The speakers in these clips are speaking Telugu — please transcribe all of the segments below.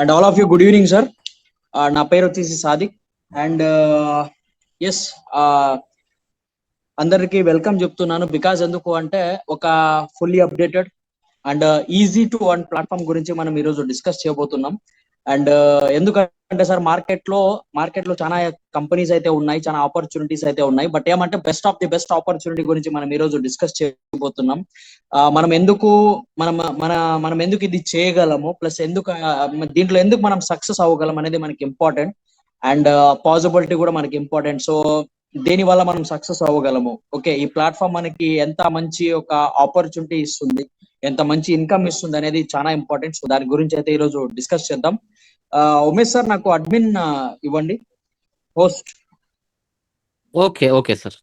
And all of you good evening sir నా పేరు వచ్చేసి సాదిక్. అండ్ ఎస్ అందరికి వెల్కమ్ చెప్తున్నాను. బికాజ్ ఎందుకు అంటే ఒక fully updated and easy to one platform గురించి మనం ఈరోజు డిస్కస్ చేయబోతున్నాం. అండ్ ఎందుకంటే సార్ మార్కెట్లో మార్కెట్లో చాలా కంపెనీస్ అయితే ఉన్నాయి చాలా ఆపర్చునిటీస్ అయితే ఉన్నాయి. బట్ ఏమంటే best of the best opportunity గురించి మనం ఈ రోజు డిస్కస్ చేయబోతున్నాం. మనం ఎందుకు మనం మన మనం ఎందుకు ఇది చేయగలము? ప్లస్ ఎందుకు దీంట్లో ఎందుకు మనం సక్సెస్ అవ్వగలం అనేది మనకి ఇంపార్టెంట్. అండ్ పాసిబిలిటీ కూడా మనకి ఇంపార్టెంట్. సో దేని వల్ల మనం సక్సెస్ అవ్వగలము? ఓకే ఈ ప్లాట్ఫామ్ మనకి ఎంత మంచి ఒక ఆపర్చునిటీ ఇస్తుంది ఎంత మంచి ఇన్కమ్ ఇస్తుంది అనేది చాలా ఇంపార్టెంట్. సో దాని గురించి అయితే ఈరోజు డిస్కస్ చేద్దాం. ఉమేష్ సార్ నాకు అడ్మిన్ ఇవ్వండి. Host. Okay okay sir.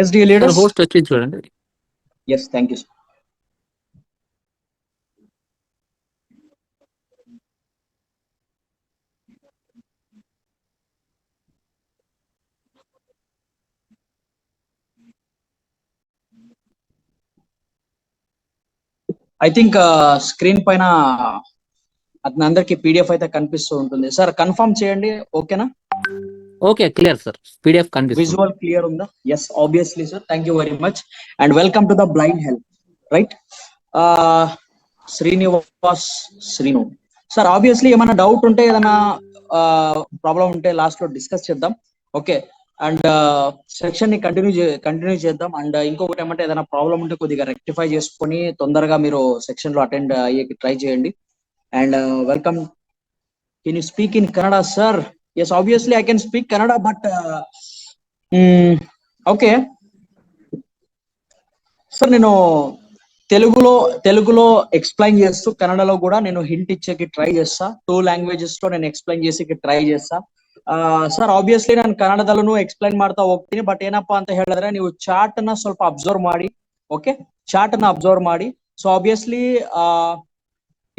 Yes the leaders host వచ్చి చూడండి. Yes thank you sir I think screen పైన అతని అందరికి పీడిఎఫ్ అయితే కనిపిస్తూ ఉంటుంది. సార్ కన్ఫర్మ్ చేయండి. ఓకేనా ఓకే క్లియర్ సార్ పీడిఎఫ్ కనిపిస్తుంది. విజువల్ క్లియర్ ఉందా? Yes obviously sir thank you very much and welcome to the blind help right Srinivas Srinu sir obviously ఏమైనా డౌట్ ఉంటే ఏదైనా ప్రాబ్లం ఉంటే లాస్ట్లో డిస్కస్ చేద్దాం. ఓకే అండ్ సెక్షన్ని కంటిన్యూ కంటిన్యూ చేద్దాం. అండ్ ఇంకొకటి ఏమంటే ఏదైనా ప్రాబ్లం ఉంటే కొద్దిగా రెక్టిఫై చేసుకొని తొందరగా మీరు సెక్షన్లో అటెండ్ అయ్యేకి ట్రై చేయండి. And welcome. Can you speak in Kannada sir? Yes obviously I can speak Kannada but okay. Sir నేను తెలుగులో తెలుగులో ఎక్స్ప్లెయిన్ చేస్తూ కన్నడలో కూడా నేను హింట్ ఇచ్చేకి ట్రై చేస్తా. టూ లాంగ్వేజెస్లో నేను ఎక్స్ప్లెయిన్ చేసేకి ట్రై చేస్తా. ಸರ್ ಆಬ್ವಿಯಸ್ಲಿ ನಾನು ಕನ್ನಡದಲ್ಲೂ ಎಕ್ಸ್ಪ್ಲೈನ್ ಮಾಡ್ತಾ ಹೋಗ್ತೀನಿ ಬಟ್ ಏನಪ್ಪಾ ಅಂತ ಹೇಳಿದ್ರೆ ನೀವು ಚಾರ್ಟ್ನ ಸ್ವಲ್ಪ ಅಬ್ಸರ್ವ್ ಮಾಡಿ ಓಕೆ ಚಾರ್ಟ್ನ ಅಬ್ಸರ್ವ್ ಮಾಡಿ. ಸೊ ಆಬ್ವಿಯಸ್ಲಿ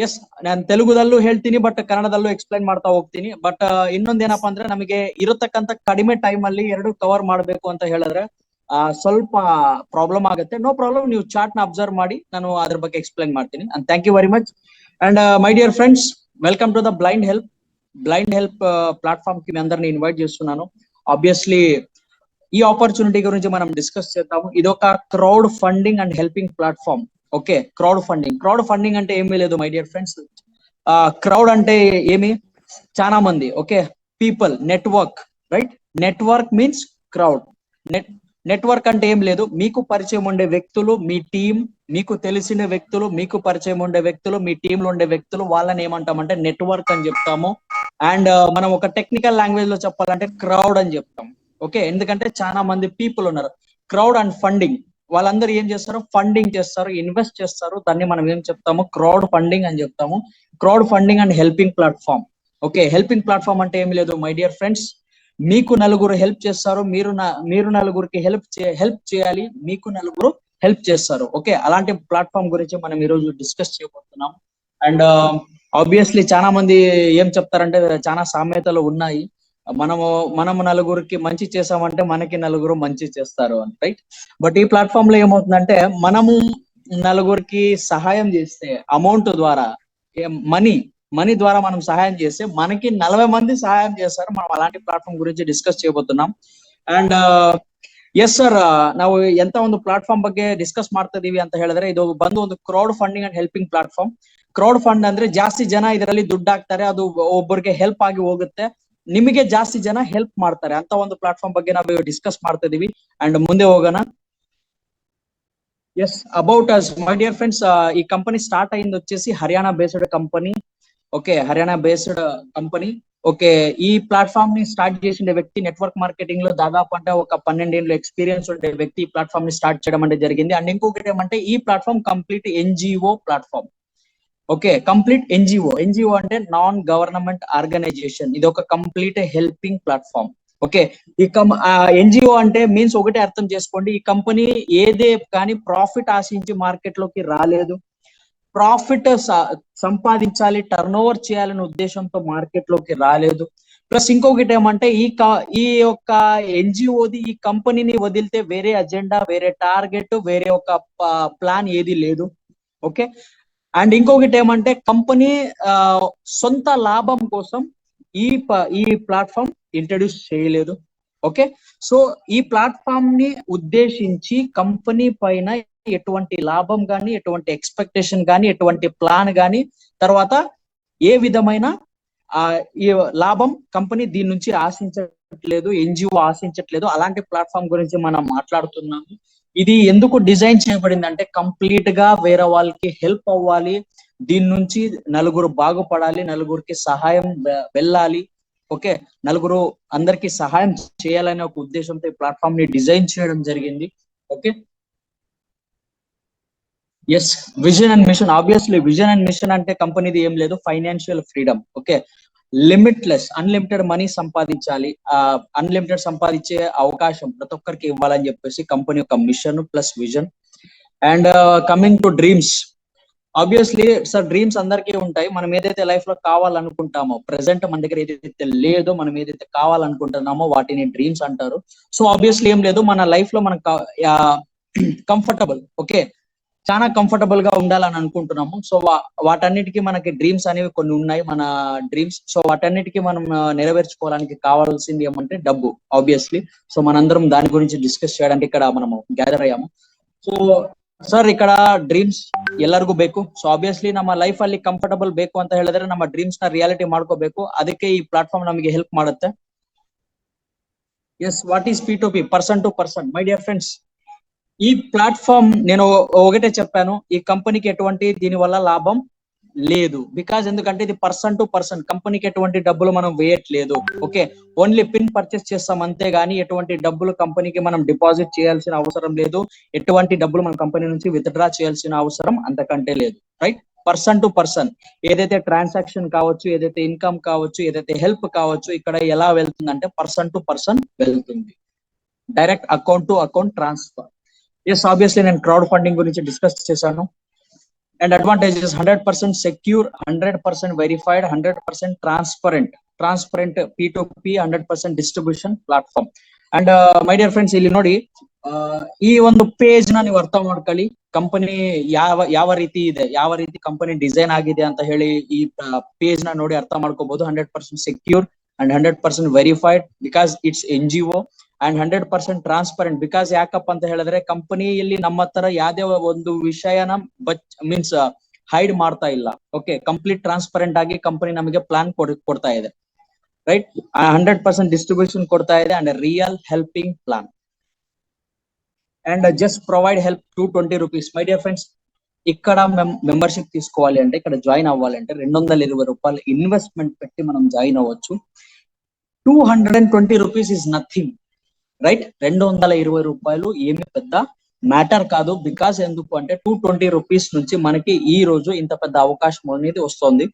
ಎಸ್ ನಾನು ತೆಲುಗುದಲ್ಲೂ ಹೇಳ್ತೀನಿ ಬಟ್ ಕನ್ನಡದಲ್ಲೂ ಎಕ್ಸ್ಪ್ಲೈನ್ ಮಾಡ್ತಾ ಹೋಗ್ತೀನಿ. ಬಟ್ ಇನ್ನೊಂದೇನಪ್ಪಾ ಅಂದ್ರೆ ನಮಗೆ ಇರತಕ್ಕಂತ ಕಡಿಮೆ ಟೈಮ್ ಅಲ್ಲಿ ಎರಡು ಕವರ್ ಮಾಡಬೇಕು ಅಂತ ಹೇಳಿದ್ರೆ ಸ್ವಲ್ಪ ಪ್ರಾಬ್ಲಮ್ ಆಗುತ್ತೆ. ನೋ ಪ್ರಾಬ್ಲಮ್ ನೀವು ಚಾರ್ಟ್ನ ಅಬ್ಸರ್ವ್ ಮಾಡಿ, ನಾನು ಅದ್ರ ಬಗ್ಗೆ ಎಕ್ಸ್ಪ್ಲೈನ್ ಮಾಡ್ತೀನಿ. And thank you very much and my dear friends welcome to the blind help blind help ప్లాట్ఫామ్కి మీ అందరిని ఇన్వైట్ చేస్తున్నాను. ఆబ్వియస్లీ ఈ ఆపర్చునిటీ గురించి మనం డిస్కస్ చేద్దాము. ఇది ఒక crowd funding and helping platform okay crowd funding crowd funding అంటే ఏమీ లేదు మై డియర్ ఫ్రెండ్స్ క్రౌడ్ అంటే ఏమి? చాలా మంది okay people network right network means crowd net network అంటే ఏం లేదు. మీకు పరిచయం ఉండే వ్యక్తులు మీ టీం మీకు తెలిసిన వ్యక్తులు మీకు పరిచయం ఉండే వ్యక్తులు మీ టీమ్లో ఉండే వ్యక్తులు వాళ్ళని ఏమంటామంటే నెట్వర్క్ అని చెప్తాము. అండ్ uh, మనం ఒక టెక్నికల్ లాంగ్వేజ్లో చెప్పాలంటే క్రౌడ్ అని చెప్తాం. ఓకే ఎందుకంటే చాలా మంది పీపుల్ ఉన్నారు. క్రౌడ్ అండ్ ఫండింగ్ వాళ్ళందరూ ఏం చేస్తారు? ఫండింగ్ చేస్తారు ఇన్వెస్ట్ చేస్తారు. దాన్ని మనం ఏం చెప్తాము? క్రౌడ్ ఫండింగ్ అని చెప్తాము. Crowd funding and helping platform okay helping platform అంటే ఏమి లేదు మై డియర్ ఫ్రెండ్స్ మీకు నలుగురు హెల్ప్ చేస్తారు మీరు మీరు నలుగురికి హెల్ప్ హెల్ప్ చేయాలి మీకు నలుగురు హెల్ప్ చేస్తారు. ఓకే? అలాంటి ప్లాట్ఫామ్ గురించి మనం ఈ రోజు డిస్కస్ చేయబోతున్నాం. అండ్ um, ఆబ్వియస్లీ చాలా మంది ఏం చెప్తారంటే చాలా సామెతలు ఉన్నాయి. మనము మనము నలుగురికి మంచి చేసామంటే మనకి నలుగురు మంచి చేస్తారు అని రైట్ బట్ ఈ ప్లాట్ఫామ్లో ఏమవుతుందంటే మనము నలుగురికి సహాయం చేస్తే అమౌంట్ ద్వారా మనీ మనీ ద్వారా మనం సహాయం చేస్తే మనకి నలభై మంది సహాయం చేస్తారు మనం అలాంటి ప్లాట్ఫామ్ గురించి డిస్కస్ చేయబోతున్నాం ಅಂಡ್ ಎಸ್ ಸರ್ ನಾವು ಎಂತ ಒಂದು ಪ್ಲಾಟ್ಫಾರ್ಮ್ ಬಗ್ಗೆ ಡಿಸ್ಕಸ್ ಮಾಡ್ತಾ ಇದೀವಿ ಅಂತ ಹೇಳಿದ್ರೆ ಇದು ಬಂದು ಒಂದು crowd funding and helping platform crowd fund ಅಂದ್ರೆ ಜಾಸ್ತಿ ಜನ ಇದರಲ್ಲಿ ದುಡ್ಡು ಹಾಕ್ತಾರೆ ಅದು ಒಬ್ಬರಿಗೆ ಹೆಲ್ಪ್ ಆಗಿ ಹೋಗುತ್ತೆ ನಿಮಗೆ ಜಾಸ್ತಿ ಜನ ಹೆಲ್ಪ್ ಮಾಡ್ತಾರೆ ಅಂತ ಒಂದು ಪ್ಲಾಟ್ಫಾರ್ಮ್ ಬಗ್ಗೆ ನಾವು ಡಿಸ್ಕಸ್ ಮಾಡ್ತಾ ಇದೀವಿ ಅಂಡ್ ಮುಂದೆ ಹೋಗೋಣ yes about us my dear friends ఈ కంపెనీ స్టార్ట్ అయింది వచ్చేసి Haryana based company okay Haryana based company okay ఈ ప్లాట్ఫామ్ని స్టార్ట్ చేసిన వ్యక్తి నెట్వర్క్ మార్కెటింగ్లో దాదాపు అంటే ఒక పన్నెండేళ్ళు ఎక్స్పీరియన్స్ ఉండే వ్యక్తి ఈ ప్లాట్ఫామ్ని స్టార్ట్ చేయడం అంటే జరిగింది. అండ్ ఇంకొకటి ఏమంటే ఈ platform complete NGO platform okay complete NGO NGO అంటే నాన్ గవర్నమెంట్ ఆర్గనైజేషన్ ఇది ఒక కంప్లీట్ హెల్పింగ్ ప్లాట్ఫామ్ ఓకే ఈ కం ఎన్జిఓ అంటే మీన్స్ ఒకటే అర్థం చేసుకోండి. ఈ కంపెనీ ఏదే కానీ ప్రాఫిట్ ఆశించి మార్కెట్లోకి రాలేదు. ప్రాఫిట్ సంపాదించాలి టర్న్ ఓవర్ చేయాలనే ఉద్దేశంతో మార్కెట్లోకి రాలేదు. ప్లస్ ఇంకొకటి ఏమంటే ఈ ఈ యొక్క ఎన్జిఓది ఈ కంపెనీని వదిలితే వేరే అజెండా వేరే టార్గెట్ వేరే ఒక ప్లాన్ ఏది లేదు. ఓకే? అండ్ ఇంకొకటి ఏమంటే కంపెనీ సొంత లాభం కోసం ఈ ఈ ప్లాట్ఫామ్ ఇంట్రడ్యూస్ చేయలేదు. ఓకే? సో ఈ ప్లాట్ఫామ్ని ఉద్దేశించి కంపెనీ పైన ఎటువంటి లాభం కానీ ఎటువంటి ఎక్స్పెక్టేషన్ కానీ ఎటువంటి ప్లాన్ కానీ తర్వాత ఏ విధమైన ఆ ఈ లాభం కంపెనీ దీని నుంచి ఆశించట్లేదు ఎన్జిఓ ఆశించట్లేదు అలాంటి ప్లాట్ఫామ్ గురించి మనం మాట్లాడుతున్నాము. ఇది ఎందుకు డిజైన్ చేయబడింది అంటే కంప్లీట్గా వేరే వాళ్ళకి హెల్ప్ అవ్వాలి దీని నుంచి నలుగురు బాగుపడాలి నలుగురికి సహాయం వెళ్ళాలి ఓకే? నలుగురు అందరికి సహాయం చేయాలనే ఒక ఉద్దేశంతో ఈ ప్లాట్ఫామ్ని డిజైన్ చేయడం జరిగింది okay? Yes vision and mission obviously vision and mission అంటే కంపెనీది ఏం లేదు financial freedom okay limitless unlimited money సంపాదించాలి. అన్లిమిటెడ్ సంపాదించే అవకాశం ప్రతి ఒక్కరికి ఇవ్వాలని చెప్పేసి కంపెనీ యొక్క mission plus vision and coming to dreams obviously sir dreams అందరికీ ఉంటాయి. మనం ఏదైతే లైఫ్లో కావాలనుకుంటామో ప్రెసెంట్ మన దగ్గర ఏదైతే లేదో మనం ఏదైతే కావాలనుకుంటున్నామో వాటిని డ్రీమ్స్ అంటారు. సో ఆబ్వియస్లీ ఏం లేదు. మన లైఫ్లో మనం కంఫర్టబుల్ ఓకే చాలా కంఫర్టబుల్ గా ఉండాలని అనుకుంటున్నాము సో వా- వాటన్నిటికీ మనకి డ్రీమ్స్ అనేవి కొన్ని ఉన్నాయి మన డ్రీమ్స్ సో వాటన్నిటికీ మనం ఆ, నెరవేర్చుకోవడానికి కావాల్సింది ఏమంటే డబ్బు ఆబ్వియస్లీ సో మనందరం దాని గురించి డిస్కస్ చేయడానికి ఇక్కడ మనము గ్యాదర్ అయ్యాము ಸೊ ಸರ್ ಈ ಕಡ ಡ್ರೀಮ್ಸ್ ಎಲ್ಲರಿಗೂ ಬೇಕು ಸೊ ಆಬ್ವಿಯಸ್ಲಿ ನಮ್ಮ ಲೈಫ್ ಅಲ್ಲಿ ಕಂಫರ್ಟಬಲ್ ಬೇಕು ಅಂತ ಹೇಳಿದ್ರೆ ನಮ್ಮ ಡ್ರೀಮ್ಸ್ ನ ರಿಯಾಲಿಟಿ ಮಾಡ್ಕೋಬೇಕು ಅದಕ್ಕೆ ಈ ಪ್ಲಾಟ್ಫಾರ್ಮ್ ನಮಗೆ ಹೆಲ್ಪ್ ಮಾಡುತ್ತೆ yes what is P to P person to person my dear friends ఈ ప్లాట్ఫామ్ నేను ఒకటే చెప్పాను ఈ కంపెనీకి ఎటువంటి దీని వల్ల లాభం లేదు. బికాజ్ ఎందుకంటే ఇది పర్సన్ టు పర్సన్ కంపెనీకి ఎటువంటి డబ్బులు మనం వేయట్లేదు. ఓకే ఓన్లీ పిన్ పర్చేస్ చేస్తాం అంతే గానీ ఎటువంటి డబ్బులు కంపెనీకి మనం డిపాజిట్ చేయాల్సిన అవసరం లేదు. ఎటువంటి డబ్బులు మన కంపెనీ నుంచి విత్డ్రా చేయాల్సిన అవసరం అంతకంటే లేదు. రైట్ పర్సన్ టు పర్సన్ ఏదైతే ట్రాన్సాక్షన్ కావచ్చు ఏదైతే ఇన్కమ్ కావచ్చు ఏదైతే హెల్ప్ కావచ్చు ఇక్కడ ఎలా వెళ్తుందంటే పర్సన్ టు పర్సన్ వెళ్తుంది. Direct account to account transfer yes obviously నేను క్రౌడ్ ఫండింగ్ గురించి డిస్కస్ చేశాను and advantages hundred percent secure hundred percent verified hundred percent transparent transparent P to P hundred percent distribution platform and my dear friends ಇಲ್ಲಿ ನೋಡಿ ಆ, ಈ ಒಂದು ಪೇಜ್ ನ ನೀವು ಅರ್ಥ ಮಾಡ್ಕೊಳ್ಳಿ ಕಂಪನಿ ಯಾವ ಯಾವ ರೀತಿ ಇದೆ ಯಾವ ರೀತಿ ಕಂಪನಿ ಡಿಸೈನ್ ಆಗಿದೆ ಅಂತ ಹೇಳಿ ಈ ಪೇಜ್ ನ ನೋಡಿ ಅರ್ಥ ಮಾಡ್ಕೋಬಹುದು hundred percent secure and hundred percent verified because it's N G O and hundred percent transparent because ಯಾಕಪ್ಪ ಅಂತ ಹೇಳಿದ್ರೆ ಕಂಪನಿಯಲ್ಲಿ ನಮ್ಮ ಹತ್ರ ಯಾವ್ದೇ ಒಂದು ವಿಷಯನ ಬಚ್ ಮೀನ್ಸ್ ಹೈಡ್ ಮಾಡ್ತಾ ಇಲ್ಲ ಓಕೆ ಕಂಪ್ಲೀಟ್ ಟ್ರಾನ್ಸ್ಪರೆಂಟ್ ಆಗಿ ಕಂಪನಿ ನಮಗೆ ಪ್ಲಾನ್ ಕೊಡ್ತಾ ಇದೆ ರೈಟ್ ಹಂಡ್ರೆಡ್ ಪರ್ಸೆಂಟ್ ಡಿಸ್ಟ್ರಿಬ್ಯೂಷನ್ ಕೊಡ್ತಾ ಇದೆ and real helping plan and just provide help two twenty rupees my dear friends ఇక్కడ మెంబర్షిప్ తీసుకోవాలి అంటే ఇక్కడ జాయిన్ అవ్వాలంటే రెండు వందల ఇరవై రూపాయలు ఇన్వెస్ట్మెంట్ పెట్టి మనం జాయిన్ అవ్వచ్చు two hundred and twenty rupees is nothing right? రెండు వందల ఇరవై రూపాయలు ఏమి పెద్ద మ్యాటర్ కాదు. బికాస్ ఎందుకు అంటే టూ ట్వంటీ రూపీస్ నుంచి మనకి ఈ రోజు ఇంత పెద్ద అవకాశం అనేది వస్తుంది.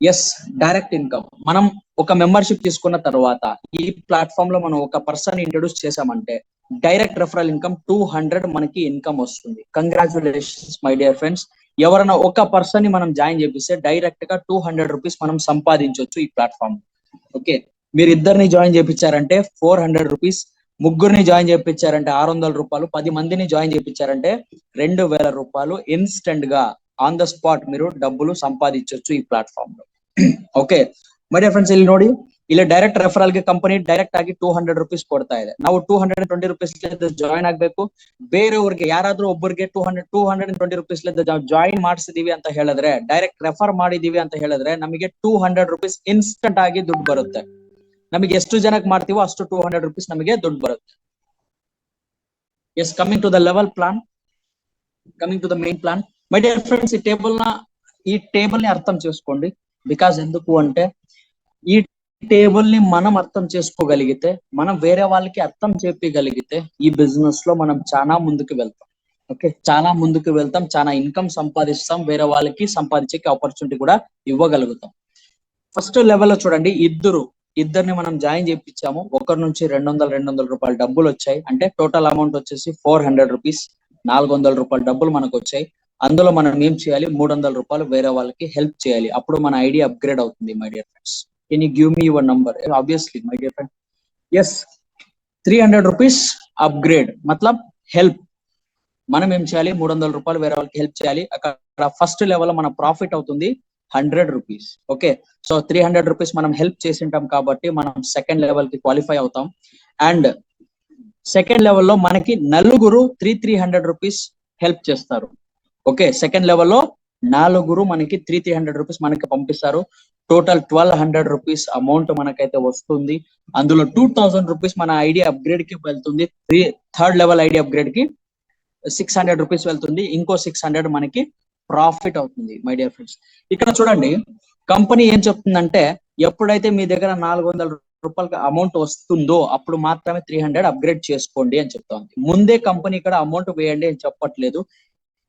ఎస్ డైరెక్ట్ ఇన్కమ్ మనం ఒక మెంబర్షిప్ తీసుకున్న తర్వాత ఈ ప్లాట్ఫామ్లో మనం ఒక పర్సన్ ఇంట్రడ్యూస్ చేసామంటే direct referral income two hundred మనకి ఇన్కమ్ వస్తుంది. కంగ్రాచులేషన్స్ మై డియర్ ఫ్రెండ్స్ ఎవరైనా ఒక పర్సన్ని మనం జాయిన్ చేపిస్తే డైరెక్ట్గా టూ హండ్రెడ్ రూపీస్ మనం సంపాదించవచ్చు ఈ ప్లాట్ఫామ్ ఓకే మీరు ఇద్దరిని జాయిన్ చేయించారంటే ఫోర్ హండ్రెడ్ రూపీస్, ముగ్గురిని జాయిన్ చేయించారంటే ఆరు వందల రూపాయలు, పది మందిని జాయిన్ చేయించారంటే రెండు వేల రూపాయలు ఇన్స్టెంట్ గా ఆన్ ద స్పాట్ మీరు డబ్బులు సంపాదించవచ్చు ఈ ప్లాట్ఫామ్ లో ಓಕೆ ಮೈ ಫ್ರೆಂಡ್ಸ್ ಇಲ್ಲಿ ನೋಡಿ ಇಲ್ಲಿ డైరెక్ట్ ರೆಫರಲ್ಗೆ ಕಂಪನಿ ಡೈರೆಕ್ಟ್ ಆಗಿ ಟೂ ಹಂಡ್ರೆಡ್ ರುಪೀಸ್ ಕೊಡ್ತಾ ಇದೆ ನಾವು two hundred twenty rupees join ಆಗ್ಬೇಕು. ಬೇರೆಯವ್ರಿಗೆ ಯಾರಾದ್ರೂ ಒಬ್ಬರಿಗೆ two hundred two hundred rupees లేదా జాయిన్ ಮಾಡ್ಸಿದೀವಿ ಅಂತ ಹೇಳಿದ್ರೆ ಡೈರೆಕ್ಟ್ ರೆಫರ್ ಮಾಡಿದೀವಿ ಅಂತ ಹೇಳಿದ್ರೆ ನಮಗೆ ಟೂ ಹಂಡ್ರೆಡ್ ರುಪೀಸ್ ಇನ್ಸ್ಟಂಟ್ ಆಗಿ ದುಡ್ಡು ಬರುತ್ತೆ. ನಮಗೆ ಎಷ್ಟು ಜನಕ್ಕೆ ಮಾಡ್ತೀವೋ ಅಷ್ಟು ಟೂ ಹಂಡ್ರೆಡ್ ರುಪೀಸ್ ನಮಗೆ ದುಡ್ಡು ಬರುತ್ತೆ yes coming to the level plan coming to the main plan my dear friends ఈ టేబుల్ న ఈ టేబుల్ ని అర్థం చేసుకోండి బికాజ్ ఎందుకు అంటే ఈ టేబుల్ ని మనం అర్థం చేసుకోగలిగితే మనం వేరే వాళ్ళకి అర్థం చెప్పగలిగితే ఈ బిజినెస్ లో మనం చాలా ముందుకు వెళ్తాం ఓకే చాలా ముందుకు వెళ్తాం చాలా ఇన్కమ్ సంపాదిస్తాం వేరే వాళ్ళకి సంపాదించే ఆపర్చునిటీ కూడా ఇవ్వగలుగుతాం ఫస్ట్ లెవెల్లో చూడండి ఇద్దరు ఇద్దరిని మనం జాయిన్ చేయించాము. ఒకరి నుంచి రెండు వందల రెండు వందల రూపాయలు డబ్బులు వచ్చాయి. అంటే టోటల్ అమౌంట్ వచ్చేసి ఫోర్ హండ్రెడ్ రూపీస్ నాలుగు వందల రూపాయల డబ్బులు మనకు వచ్చాయి. అందులో మనం ఏం చేయాలి? మూడు వందల రూపాయలు వేరే వాళ్ళకి హెల్ప్ చేయాలి. అప్పుడు మన ఐడియా అప్గ్రేడ్ అవుతుంది my dear friends. Can you give me your number obviously my dear friend. Yes three hundred rupees upgrade మతలబ్ help. మనం ఏం చేయాలి? మూడు వందల రూపాయలు వేరే వాళ్ళకి హెల్ప్ చేయాలి. అక్కడ ఫస్ట్ లెవెల్ మన ప్రాఫిట్ అవుతుంది. Hundred rupees. Okay? So three hundred rupees మనం హెల్ప్ చేసింటాం కాబట్టి మనం సెకండ్ లెవెల్కి క్వాలిఫై అవుతాం. అండ్ సెకండ్ లెవెల్లో మనకి నలుగురు three three hundred rupees help చేస్తారు. ఓకే? సెకండ్ లెవెల్లో నాలుగురు మనకి త్రీ త్రీ హండ్రెడ్ రూపీస్ మనకి పంపిస్తారు. Total twelve hundred rupees amount మనకైతే వస్తుంది. అందులో టూ థౌసండ్ రూపీస్ మన ఐడి అప్గ్రేడ్కి వెళ్తుంది. త్రీ థర్డ్ లెవెల్ ఐడి అప్గ్రేడ్కి సిక్స్ హండ్రెడ్ రూపీస్ వెళ్తుంది. ఇంకో సిక్స్ హండ్రెడ్ మనకి ప్రాఫిట్ అవుతుంది మై డియర్ ఫ్రెండ్స్ ఇక్కడ చూడండి కంపెనీ ఏం చెప్తుందంటే ఎప్పుడైతే మీ దగ్గర నాలుగు వందల రూపాయలకి అమౌంట్ వస్తుందో అప్పుడు మాత్రమే త్రీ హండ్రెడ్ అప్గ్రేడ్ చేసుకోండి అని చెప్తుంది. ముందే కంపెనీ ఇక్కడ అమౌంట్ వేయండి అని చెప్పట్లేదు.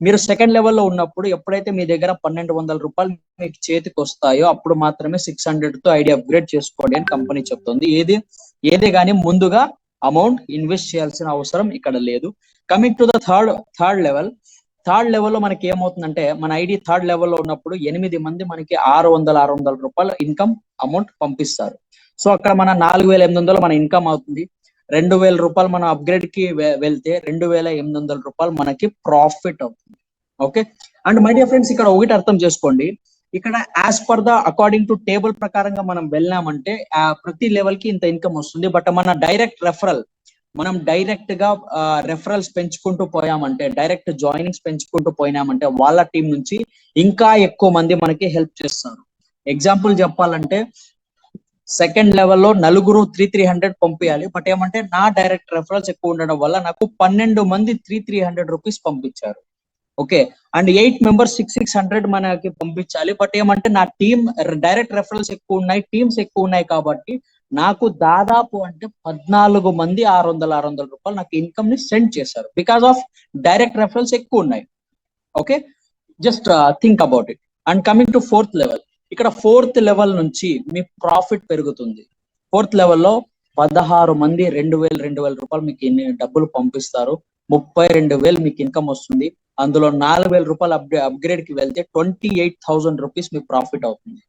మీరు సెకండ్ లెవెల్లో ఉన్నప్పుడు ఎప్పుడైతే మీ దగ్గర పన్నెండు వందల రూపాయలు మీకు చేతికి వస్తాయో అప్పుడు మాత్రమే సిక్స్ హండ్రెడ్తో ఐడి అప్గ్రేడ్ చేసుకోండి అని కంపెనీ చెప్తుంది. ఏది? ఏదే కానీ ముందుగా అమౌంట్ ఇన్వెస్ట్ చేయాల్సిన అవసరం ఇక్కడ లేదు. Coming to the third third level third లెవెల్లో మనకి ఏమవుతుందంటే మన ఐడి థర్డ్ లెవెల్లో ఉన్నప్పుడు ఎనిమిది మంది మనకి ఆరు వందల ఆరు వందల రూపాయల ఇన్కమ్ అమౌంట్ పంపిస్తారు. సో అక్కడ మన నాలుగు వేల ఎనిమిది వందలు మన ఇన్కమ్ అవుతుంది. రెండు వేల రూపాయలు మనం అప్గ్రేడ్కి వెళ్తే రెండు వేల ఎనిమిది వందల రూపాయలు మనకి ప్రాఫిట్ అవుతుంది. Okay? And my dear friends ఇక్కడ ఒకటి అర్థం చేసుకోండి. ఇక్కడ as per the according to table ప్రకారంగా మనం వెళ్ళామంటే ఆ ప్రతి లెవెల్కి ఇంత ఇన్కమ్ వస్తుంది. బట్ మన డైరెక్ట్ రెఫరల్ మనం డైరెక్ట్గా రెఫరల్స్ పెంచుకుంటూ పోయామంటే డైరెక్ట్ జాయినింగ్స్ పెంచుకుంటూ పోయినామంటే వాళ్ళ టీం నుంచి ఇంకా ఎక్కువ మంది మనకి హెల్ప్ చేస్తారు. ఎగ్జాంపుల్ చెప్పాలంటే సెకండ్ లెవెల్లో నలుగురు త్రీ త్రీ హండ్రెడ్ పంపించాలి బట్ ఏమంటే నా డైరెక్ట్ రెఫరల్స్ ఎక్కువ ఉండడం వల్ల నాకు పన్నెండు మంది త్రీ త్రీ హండ్రెడ్ రూపీస్ పంపించారు. Okay and eight members six six hundred మనకి పంపించాలి. బట్ ఏమంటే నా టీమ్ డైరెక్ట్ రెఫరల్స్ ఎక్కువ ఉన్నాయి టీమ్స్ ఎక్కువ ఉన్నాయి కాబట్టి నాకు దాదాపు అంటే పద్నాలుగు మంది ఆరు వందల ఆరు వందల రూపాయలు నాకు ఇన్కమ్ని సెండ్ చేశారు. బికాస్ ఆఫ్ డైరెక్ట్ రెఫరెన్స్ ఎక్కువ ఉన్నాయి. Okay just think about it and coming to fourth level ఇక్కడ ఫోర్త్ లెవెల్ నుంచి మీ ప్రాఫిట్ పెరుగుతుంది. ఫోర్త్ లెవెల్లో పదహారు మంది రెండు వేలు రెండు వేల రూపాయలు మీకు ఇన్ని డబ్బులు పంపిస్తారు. ముప్పై రెండు వేలు మీకు ఇన్కమ్ వస్తుంది. అందులో నాలుగు వేల రూపాయలు అప్గ్రేడ్కి వెళ్తే ట్వంటీ ఎయిట్ థౌసండ్ రూపీస్ మీకు ప్రాఫిట్ అవుతుంది.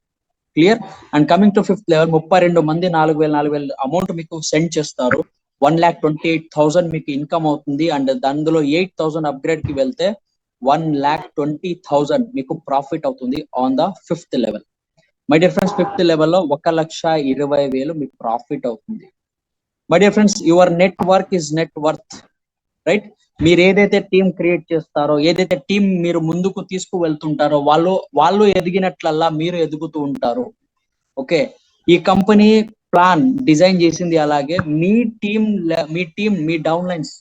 Clear and coming to fifth level ముప్పై రెండు మంది నాలుగు వేల నాలుగు వేల అమౌంట్ మీకు సెండ్ చేస్తారు. One lakh twenty eight thousand మీకు ఇన్కమ్ అవుతుంది. అండ్ అందులో ఎయిట్ థౌసండ్ అప్గ్రేడ్కి వెళ్తే వన్ ల్యాక్ ట్వంటీ థౌసండ్ మీకు ప్రాఫిట్ అవుతుంది on the fifth level my dear friends fifth లెవెల్లో ఒక లక్ష ఇరవై వేలు మీకు ప్రాఫిట్ అవుతుంది. My dear friends your network is net worth right మీరు ఏదైతే టీం క్రియేట్ చేస్తారో ఏదైతే టీం మీరు ముందుకు తీసుకు వెళ్తుంటారో వాళ్ళు వాళ్ళు ఎదిగినట్లల్లా మీరు ఎదుగుతూ ఉంటారు. ఓకే? ఈ కంపెనీ ప్లాన్ డిజైన్ చేసింది అలాగే మీ టీం మీ టీం మీ డౌన్ లైన్స్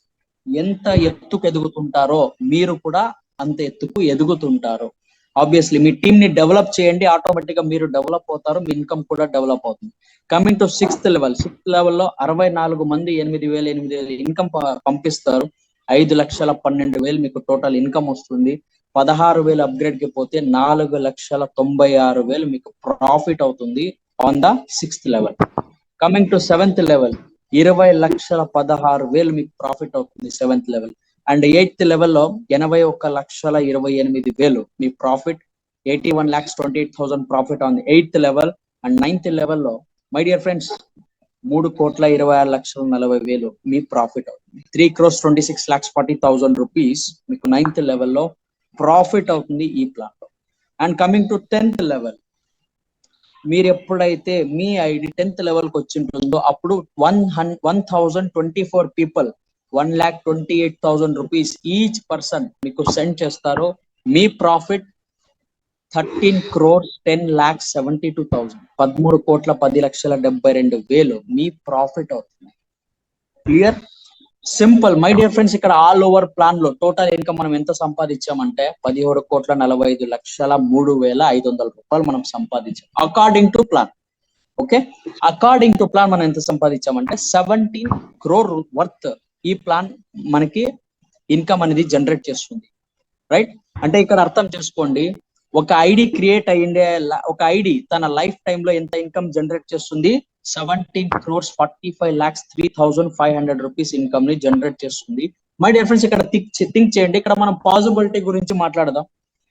ఎంత ఎత్తుకు ఎదుగుతుంటారో మీరు కూడా అంత ఎత్తుకు ఎదుగుతుంటారు. ఆబ్వియస్లీ మీ టీం ని డెవలప్ చేయండి ఆటోమేటిక్గా మీరు డెవలప్ అవుతారు మీ ఇన్కమ్ కూడా డెవలప్ అవుతుంది. Coming to sixth level sixth లెవెల్లో అరవై నాలుగు మంది ఎనిమిది వేల ఎనిమిది వేలు ఇన్కమ్ పంపిస్తారు. ఐదు లక్షల పన్నెండు వేలు మీకు టోటల్ ఇన్కమ్ వస్తుంది. పదహారు వేలు అప్గ్రేడ్కి పోతే నాలుగు లక్షల తొంభై ఆరు వేలు మీకు ప్రాఫిట్ అవుతుంది on the sixth level coming to seventh level ఇరవై లక్షల పదహారు వేలు మీకు ప్రాఫిట్ అవుతుంది సెవెంత్ లెవెల్ అండ్ ఎయిత్ లెవెల్లో ఎనభై ఒక్క లక్షల ఇరవై ఎనిమిది వేలు మీ profit eighty one lakhs twenty eight thousand profit on eighth level and ninth లెవెల్లో మై డియర్ ఫ్రెండ్స్ మూడు కోట్ల ఇరవై ఆరు లక్షల నలభై వేలు మీ ప్రాఫిట్ అవుతుంది. Three crores twenty six lakhs forty thousand rupees మీకు నైన్త్ లెవెల్లో ప్రాఫిట్ అవుతుంది ఈ ప్లాన్లో and coming to tenth level మీరు ఎప్పుడైతే మీ ఐడి టెన్త్ లెవెల్కి వచ్చింటుందో అప్పుడు one hun one thousand twenty four people one lakh twenty eight thousand rupees each person మీకు సెండ్ చేస్తారు మీ profit thirteen crore ten lakhs seventy two thousand. పదమూడు కోట్ల పది లక్షల డెబ్బై రెండు వేలు. మీ ప్రాఫిట్ అవుతుంది. Clear? Simple. My dear friends ఇక్కడ ఆల్ ఓవర్ ప్లాన్లో టోటల్ ఇన్కమ్ మనం ఎంత సంపాదించామంటే పదిహేడు కోట్ల నలభై ఐదు లక్షల మూడు వేల ఐదు వందల రూపాయలు మనం సంపాదించాం. According to plan okay according to plan మనం ఎంత సంపాదించామంటే సెవెంటీన్ క్రోర్ వర్త్ ఈ ప్లాన్ మనకి ఇన్కమ్ అనేది జనరేట్ చేస్తుంది. రైట్ అంటే ఇక్కడ అర్థం చేసుకోండి. ఒక ఐడి క్రియేట్ అయ్యిండే ల- ఒక ఐడి తన లైఫ్ టైమ్లో ఎంత ఇన్కమ్ జనరేట్ చేస్తుంది? Seventeen crores forty five lakhs three thousand five hundred rupees ఇన్కమ్ని generate చేస్తుంది. మై డియర్ ఫ్రెండ్స్ ఇక్కడ థింక్ థింక్ చేయండి. ఇక్కడ మనం పాసిబిలిటీ గురించి మాట్లాడదాం.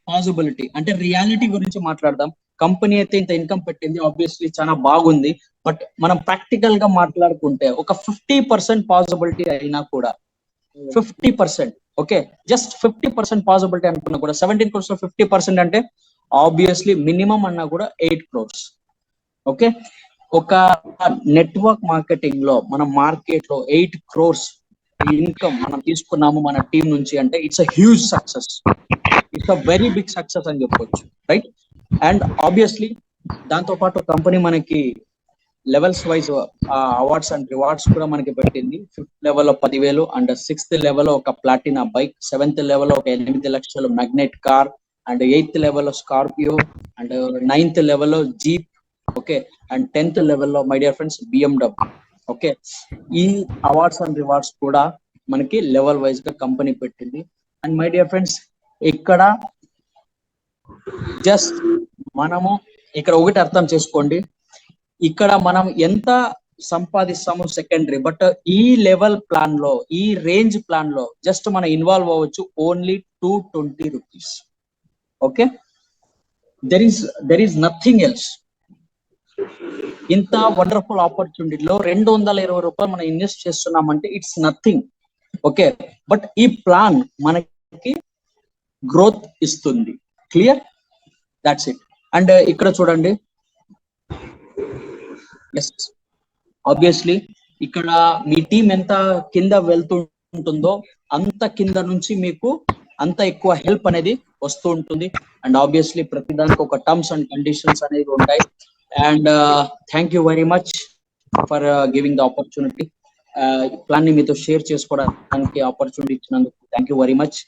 పాసిబిలిటీ అంటే రియాలిటీ గురించి మాట్లాడదాం. కంపెనీ అయితే ఇంత ఇన్కమ్ పెట్టింది. ఆబ్వియస్లీ చాలా బాగుంది. బట్ మనం ప్రాక్టికల్గా మాట్లాడుకుంటే ఒక ఫిఫ్టీ పర్సెంట్ పాసిబిలిటీ అయినా కూడా fifty percent okay just fifty percent possibility అనుకున్నా కూడా సెవెంటీన్ క్రోర్స్లో ఫిఫ్టీ పర్సెంట్ అంటే ఆబ్వియస్లీ మినిమం అన్నా కూడా ఎయిట్ క్రోర్స్ ఓకే ఒక నెట్వర్క్ మార్కెటింగ్లో మన మార్కెట్లో ఎయిట్ క్రోర్స్ ఇన్కమ్ మనం తీసుకున్నాము మన టీం నుంచి అంటే it's a huge success it's a very big success అని చెప్పొచ్చు రైట్ అండ్ ఆబ్వియస్లీ దాంతో పాటు కంపెనీ మనకి levels wise awards and rewards కూడా మనకి పెట్టింది. ఫిఫ్త్ లెవెల్లో పదివేలు అండ్ సిక్స్త్ లెవెల్ ఒక ప్లాటినా బైక్ సెవెంత్ లెవెల్ ఒక ఎనిమిది లక్షలు Magnite car and eighth level Scorpio and ninth level jeep okay and tenth లెవెల్లో my dear friends BMW okay ఈ అవార్డ్స్ అండ్ రివార్డ్స్ కూడా మనకి లెవెల్ వైజ్గా కంపెనీ పెట్టింది. అండ్ మై డియర్ ఫ్రెండ్స్ ఇక్కడ జస్ట్ మనము ఇక్కడ ఒకటి అర్థం చేసుకోండి. ఇక్కడ మనం ఎంత సంపాదిస్తాము సెకండరీ బట్ ఈ లెవెల్ ప్లాన్లో ఈ రేంజ్ ప్లాన్లో జస్ట్ మనం ఇన్వాల్వ్ అవ్వచ్చు only two twenty rupees okay there is there is nothing else ఇంత వండర్ఫుల్ ఆపర్చునిటీలో రెండు వందల ఇరవై రూపాయలు మనం ఇన్వెస్ట్ చేస్తున్నామంటే ఇట్స్ నథింగ్ ఓకే బట్ ఈ ప్లాన్ మనకి గ్రోత్ ఇస్తుంది. క్లియర్ దాట్స్ ఇట్ అండ్ ఇక్కడ చూడండి. ఎస్ ఆబ్వియస్లీ ఇక్కడ మీ టీం ఎంత కింద వెళ్తుంటుందో అంత కింద నుంచి మీకు అంత ఎక్కువ హెల్ప్ అనేది వస్తూ ఉంటుంది. అండ్ ఆబ్వియస్లీ ప్రతి దానికి ఒక టర్మ్స్ అండ్ కండిషన్స్ అనేవి ఉంటాయి. And thank you very much for giving the opportunity plan మీతో షేర్ చేసుకోవడానికి ఆపర్చునిటీ ఇచ్చినందుకు థ్యాంక్ యూ వెరీ మచ్